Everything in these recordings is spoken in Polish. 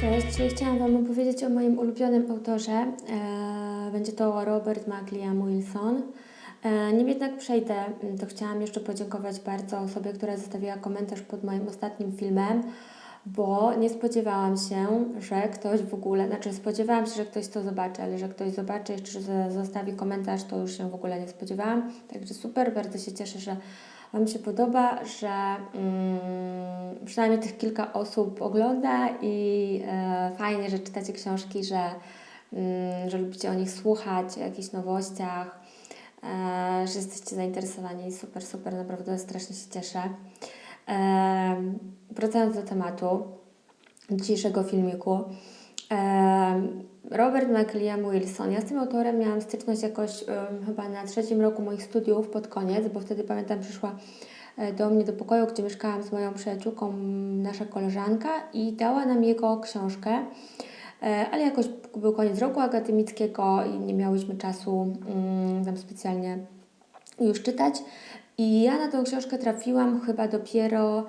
Cześć, chciałam Wam opowiedzieć o moim ulubionym autorze. E, będzie to Robert McLean Wilson. E, nim jednak przejdę, m, to chciałam jeszcze podziękować bardzo osobie, która zostawiła komentarz pod moim ostatnim filmem, bo nie spodziewałam się, że ktoś w ogóle, znaczy spodziewałam się, że ktoś to zobaczy, ale że ktoś zobaczy jeszcze, zostawi komentarz, to już się w ogóle nie spodziewałam. Także super, bardzo się cieszę, że Wam się podoba, że mm, przynajmniej tych kilka osób ogląda i e, fajnie, że czytacie książki, że, mm, że lubicie o nich słuchać, o jakichś nowościach, e, że jesteście zainteresowani. Super, super, naprawdę strasznie się cieszę. E, wracając do tematu dzisiejszego filmiku. Robert McLean Wilson. Ja z tym autorem miałam styczność jakoś chyba na trzecim roku moich studiów pod koniec, bo wtedy pamiętam przyszła e, do mnie do pokoju, gdzie mieszkałam z moją przyjaciółką, nasza koleżanka i dała nam jego książkę. E, Ale jakoś był koniec roku akademickiego i nie miałyśmy czasu mm, tam specjalnie już czytać. I ja na tą książkę trafiłam chyba dopiero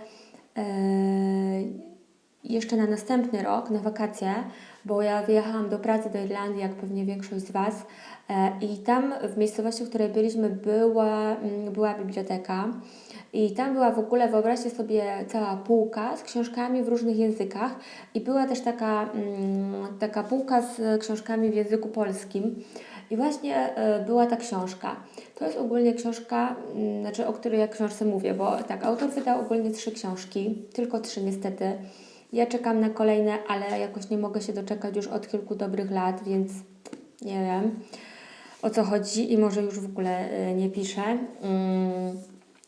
e, jeszcze na następny rok, na wakacje, bo ja wyjechałam do pracy do Irlandii, jak pewnie większość z Was. E, I tam w miejscowości, w której byliśmy, była, mm, była biblioteka. I tam była w ogóle, wyobraźcie sobie, cała półka z książkami w różnych językach. I była też taka, mm, taka półka z książkami w języku polskim. I właśnie e, była ta książka. To jest ogólnie książka, mm, znaczy o której ja książce mówię, bo tak, autor wydał ogólnie trzy książki, tylko trzy niestety. Ja czekam na kolejne, ale jakoś nie mogę się doczekać już od kilku dobrych lat, więc nie wiem o co chodzi i może już w ogóle e, nie piszę. Mm,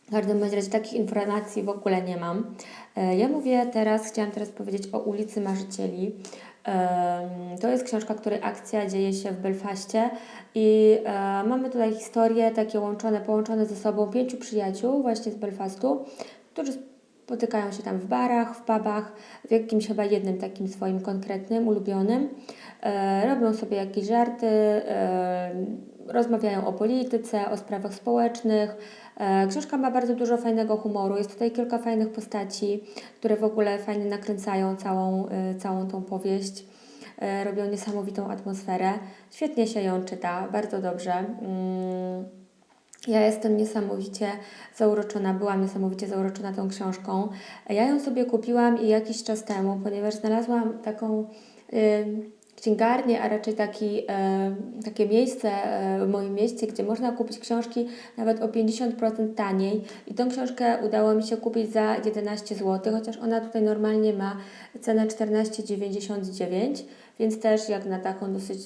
W każdym razie takich informacji w ogóle nie mam. E, Ja mówię teraz, chciałam teraz powiedzieć o ulicy Marzycieli. Em, To jest książka, której akcja dzieje się w Belfaście i mamy tutaj historie takie łączone, połączone ze sobą pięciu przyjaciół właśnie z Belfastu, którzy spotykają się tam w barach, w pubach, w jakimś chyba jednym takim swoim konkretnym, ulubionym. E, robią sobie jakieś żarty, e, rozmawiają o polityce, o sprawach społecznych. E, książka ma bardzo dużo fajnego humoru. Jest tutaj kilka fajnych postaci, które w ogóle fajnie nakręcają całą, e, całą tą powieść. E, robią niesamowitą atmosferę. Świetnie się ją czyta, bardzo dobrze. Mm. Ja jestem niesamowicie zauroczona, byłam niesamowicie zauroczona tą książką. Ja ją sobie kupiłam i jakiś czas temu, ponieważ znalazłam taką y, księgarnię, a raczej taki, y, takie miejsce y, w moim mieście, gdzie można kupić książki nawet o 50% taniej. I tą książkę udało mi się kupić za 11 zł, chociaż ona tutaj normalnie ma cenę 14,99 więc też jak na taką dosyć,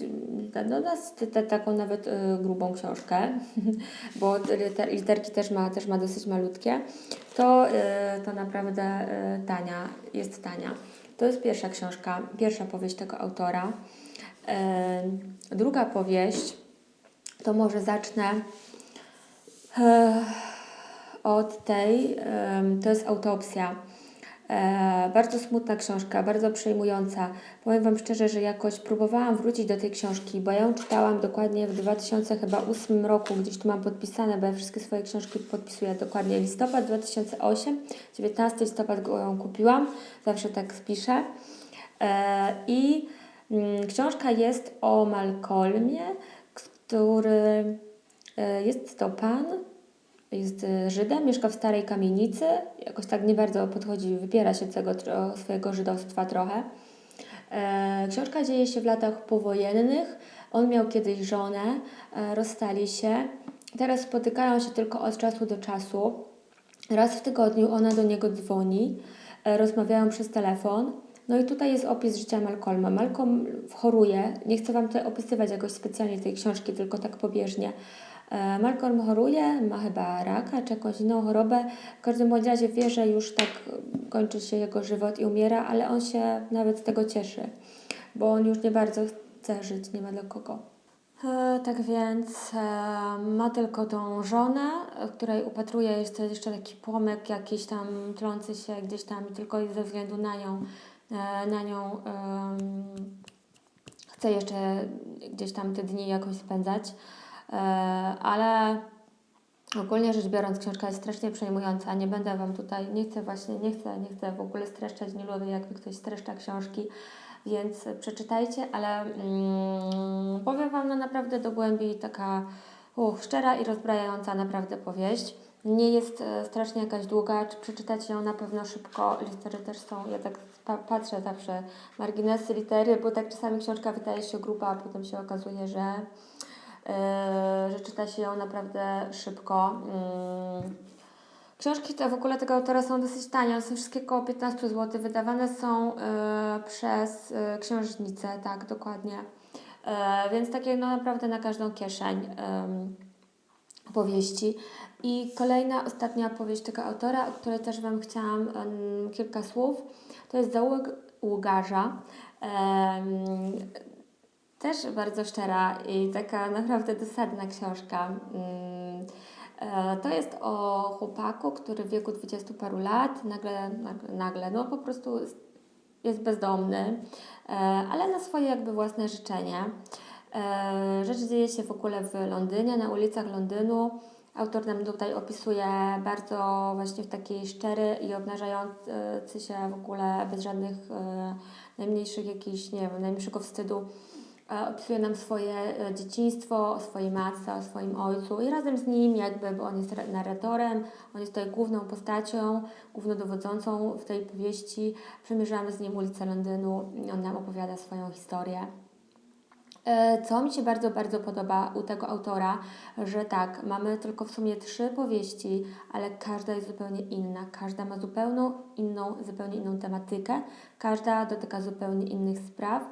no na t- taką nawet y, grubą książkę, bo liter, literki też ma, też ma dosyć malutkie, to, y, to naprawdę y, tania, jest tania. To jest pierwsza książka, pierwsza powieść tego autora. Y, druga powieść, to może zacznę e, od tej, em, to jest autopsja. E, bardzo smutna książka, bardzo przejmująca. Powiem Wam szczerze, że jakoś próbowałam wrócić do tej książki, bo ja ją czytałam dokładnie w 2008 roku, gdzieś tu mam podpisane, bo ja wszystkie swoje książki podpisuję dokładnie listopad 2008, 19 listopad go ją kupiłam, zawsze tak spiszę. E, I mm, książka jest o Malcolmie, który e, jest to pan, jest e, Żydem, mieszka w starej kamienicy, jakoś tak nie bardzo podchodzi, wypiera się tego swojego żydostwa trochę. E, książka dzieje się w latach powojennych. On miał kiedyś żonę, e, rozstali się. Teraz spotykają się tylko od czasu do czasu. Raz w tygodniu ona do niego dzwoni, e, rozmawiają przez telefon. No i tutaj jest opis życia Malcolma. Malcolm choruje. Nie chcę Wam tutaj opisywać jakoś specjalnie tej książki, tylko tak pobieżnie. E, Malcolm choruje, ma chyba raka czy jakąś inną chorobę. W każdym razie wie, że już tak kończy się jego żywot i umiera, ale on się nawet z tego cieszy, bo on już nie bardzo chce żyć, nie ma dla kogo. E, tak więc e, ma tylko tą żonę, której upatruje jeszcze, jeszcze taki płomyk jakiś tam trący się gdzieś tam tylko ze względu na nią, e, na nią chce jeszcze gdzieś tam te dni jakoś spędzać. E, ale ogólnie rzecz biorąc książka jest strasznie przejmująca. Nie będę Wam tutaj, nie chcę właśnie, nie chcę, nie chcę w ogóle streszczać, nie lubię ktoś streszcza książki. więc przeczytajcie, ale mm, powiem Wam, no naprawdę do głębi taka uch, szczera i rozbrajająca naprawdę powieść. Nie jest e, strasznie jakaś długa, czy przeczytacie ją na pewno szybko. Litery też są, ja tak pa patrzę zawsze, marginesy, litery, bo tak czasami książka wydaje się gruba, a potem się okazuje, że, że czyta się ją naprawdę szybko. Yy. Książki te w ogóle tego autora są dosyć tanie, są wszystkie około 15 zł. Wydawane są y, przez y, księżnicę, tak, dokładnie. Więc takie no naprawdę na każdą kieszeń powieści. I kolejna, ostatnia powieść tego autora, o której też Wam chciałam kilka słów, to jest Zaułek Ługarza. Też bardzo szczera i taka naprawdę dosadna książka. E, to jest o chłopaku, który w wieku 20 paru lat nagle, nagle, no po prostu jest bezdomny, e, ale na swoje jakby własne życzenie. E, rzecz dzieje się w ogóle w Londynie, na ulicach Londynu. Autor nam tutaj opisuje bardzo właśnie w takiej szczery i obnażający się w ogóle bez żadnych najmniejszych jakichś, nie wiem, najmniejszego wstydu opisuje nam swoje e, dzieciństwo, o swojej matce, o swoim ojcu i razem z nim jakby, bo on jest narratorem, on jest tutaj główną postacią, głównodowodzącą w tej powieści. Przemierzamy z nim ulicę Londynu, on nam opowiada swoją historię. E, co mi się bardzo, bardzo podoba u tego autora, że tak, mamy tylko w sumie trzy powieści, ale każda jest zupełnie inna. Każda ma zupełną inną, zupełnie inną tematykę, każda dotyka zupełnie innych spraw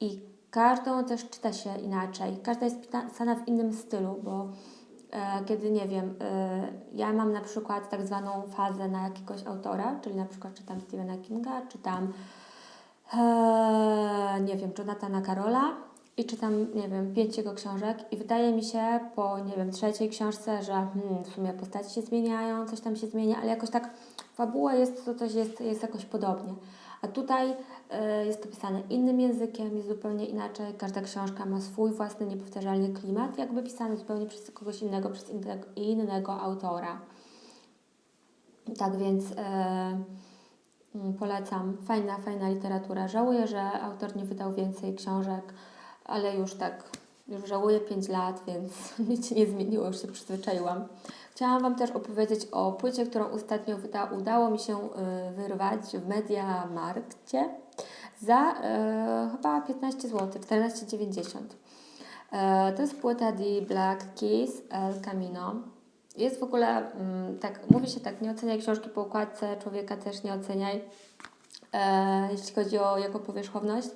i Każdą też czyta się inaczej. Każda jest pisana w innym stylu, bo e, kiedy nie wiem, e, ja mam na przykład tak zwaną fazę na jakiegoś autora, czyli na przykład czytam Stephena Kinga, czytam e, nie wiem, Jonathana Karola i czytam, nie wiem, pięć jego książek i wydaje mi się po, nie wiem, trzeciej książce, że hmm, w sumie postaci się zmieniają, coś tam się zmienia, ale jakoś tak fabuła jest, to coś jest, jest jakoś podobnie. A tutaj y, jest to pisane innym językiem, jest zupełnie inaczej. Każda książka ma swój własny, niepowtarzalny klimat, jakby pisany zupełnie przez kogoś innego, przez innego, autora. Tak więc y, polecam. Fajna, fajna literatura. Żałuję, że autor nie wydał więcej książek, ale już tak, już żałuję 5 lat, więc nic się nie zmieniło, już się przyzwyczaiłam. Chciałam Wam też opowiedzieć o płycie, którą ostatnio wyda, udało mi się y, wyrwać w Mediamarkcie za y, chyba 15 zł, 14,90. Y, to jest płyta The Black Keys El Camino. Jest w ogóle, y, tak, mówi się tak, nie oceniaj książki po układce, człowieka też nie oceniaj, e, jeśli chodzi o jego powierzchowność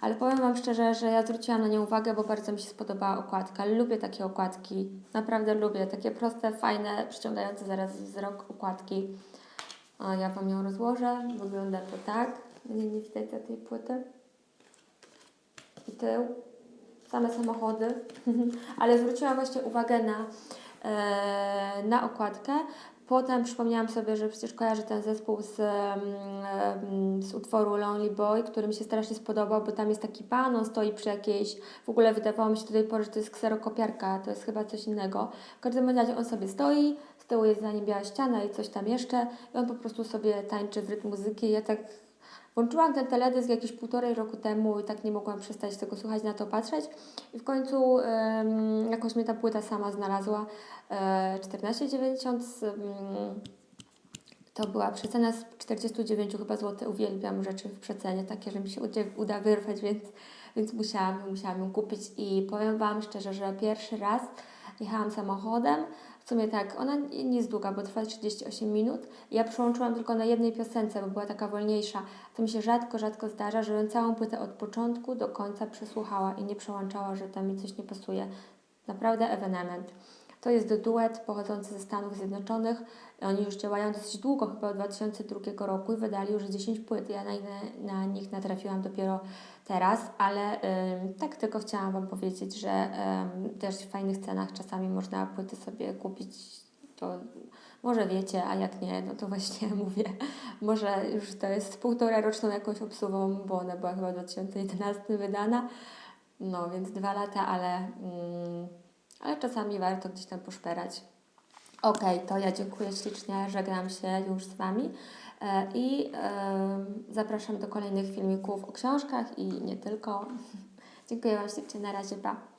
ale powiem Wam szczerze, że ja zwróciłam na nią uwagę, bo bardzo mi się spodobała okładka. Lubię takie okładki, naprawdę lubię. Takie proste, fajne, przyciągające zaraz wzrok okładki. Ja Wam ją rozłożę. Wygląda to tak. Nie, nie widać tej płyty. I tył. Same samochody. ale zwróciłam właśnie uwagę na, e, na okładkę, Potem przypomniałam sobie, że przecież kojarzę ten zespół z, z utworu Lonely Boy, który mi się strasznie spodobał, bo tam jest taki pan, on stoi przy jakiejś, w ogóle wydawało mi się do tej pory, że to jest kserokopiarka, to jest chyba coś innego. W każdym razie on sobie stoi, z tyłu jest za nim biała ściana i coś tam jeszcze i on po prostu sobie tańczy w rytm muzyki. Ja tak Włączyłam ten teledysk jakieś półtorej roku temu i tak nie mogłam przestać tego słuchać, na to patrzeć. I w końcu um, jakoś mnie ta płyta sama znalazła. E, 14,90 um, to była przecena z 49 chyba zł. Uwielbiam rzeczy w przecenie, takie, że mi się uda wyrwać, więc, więc musiałam, musiałam ją kupić. I powiem Wam szczerze, że pierwszy raz jechałam samochodem, w sumie tak, ona nie jest długa, bo trwa 38 minut. Ja przyłączyłam tylko na jednej piosence, bo była taka wolniejsza. To mi się rzadko, rzadko zdarza, żebym całą płytę od początku do końca przesłuchała i nie przełączała, że tam mi coś nie pasuje. Naprawdę ewenement. To jest duet pochodzący ze Stanów Zjednoczonych. Oni już działają dosyć długo, chyba od 2002 roku i wydali już 10 płyt. Ja na, na nich natrafiłam dopiero teraz, ale ym, tak tylko chciałam Wam powiedzieć, że ym, też w fajnych cenach czasami można płyty sobie kupić. To może wiecie, a jak nie, no to właśnie mówię, może już to jest półtora roczną jakąś obsługą, bo ona była chyba w 2011 wydana. No więc dwa lata, ale, ym, ale czasami warto gdzieś tam poszperać. Okej, to ja dziękuję ślicznie, żegnam się już z Wami e, i zapraszam do kolejnych filmików o książkach i nie tylko. Dziękuję Wam ślicznie, na razie, pa.